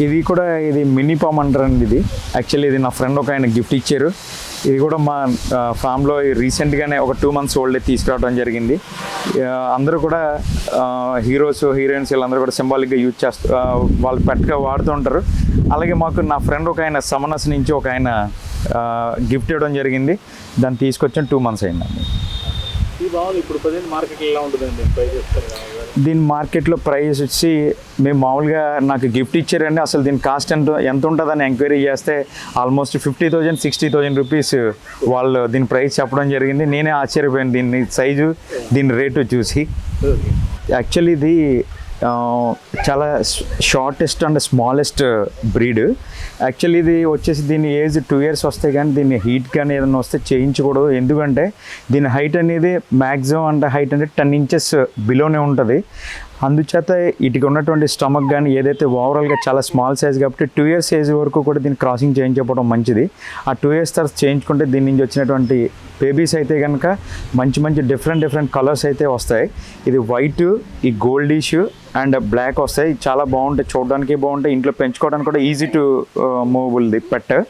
ఇది కూడా ఇది మినీ పామ్ అంటారండి ఇది. యాక్చువల్లీ ఇది నా ఫ్రెండ్ ఒక ఆయన గిఫ్ట్ ఇచ్చారు. ఇది కూడా మా ఫామ్లో రీసెంట్గానే ఒక టూ మంత్స్ ఓల్డ్ తీసుకురావడం జరిగింది. అందరూ కూడా హీరోస్ హీరోయిన్స్ వీళ్ళందరూ కూడా సింబాలిక్గా యూజ్ చేస్తూ వాళ్ళు పెట్టుగా వాడుతూ ఉంటారు. అలాగే మాకు నా ఫ్రెండ్ ఒక ఆయన సమనస్ నుంచి ఒక ఆయన గిఫ్ట్ ఇవ్వడం జరిగింది. దాన్ని తీసుకొచ్చిన టూ మంత్స్ అయిందండి. ఇది బాగుంది ఇప్పుడు ప్రజెంట్ మార్కెట్ ఎలా ఉంటుందండి? ప్రైస్ చెప్తారు? దీని మార్కెట్లో ప్రైస్ వచ్చి మేము మామూలుగా నాకు గిఫ్ట్ ఇచ్చారండి. అసలు దీని కాస్ట్ ఎంత ఎంత ఉంటుందని ఎంక్వైరీ చేస్తే almost fifty thousand sixty thousand rupees వాళ్ళు దీని ప్రైస్ చెప్పడం జరిగింది. నేనే ఆశ్చర్యపోయాను దీన్ని సైజు దీని రేటు చూసి. యాక్చువల్లీ ఇది చాలా shortest and smallest breed actually ఇది వచ్చేసి దీని ఏజ్ టూ ఇయర్స్ వస్తే కానీ దీన్ని హీట్ కానీ ఏదైనా వస్తే చేయించకూడదు. ఎందుకంటే దీని హైట్ అనేది మ్యాక్సిమం అంటే హైట్ అనేది టెన్ ఇంచెస్ బిలోనే ఉంటుంది. అందుచేత వీటికి ఉన్నటువంటి స్టమక్ కానీ ఏదైతే ఓవరాల్గా చాలా స్మాల్ సైజ్ కాబట్టి టూ ఇయర్స్ ఏజ్ వరకు కూడా దీన్ని క్రాసింగ్ చేయించకపోవడం మంచిది. ఆ టూ ఇయర్స్ తర్వాత చేయించుకుంటే దీని నుంచి వచ్చినటువంటి బేబీస్ అయితే కనుక మంచి మంచి డిఫరెంట్ డిఫరెంట్ కలర్స్ అయితే వస్తాయి. ఇది వైట్ ఈ గోల్డిష్ అండ్ బ్లాక్ వస్తాయి. చాలా బాగుంటాయి. చూడడానికి బాగుంటాయి. ఇంట్లో పెంచుకోవడానికి కూడా ఈజీ టు మూవబుల్ది పెట్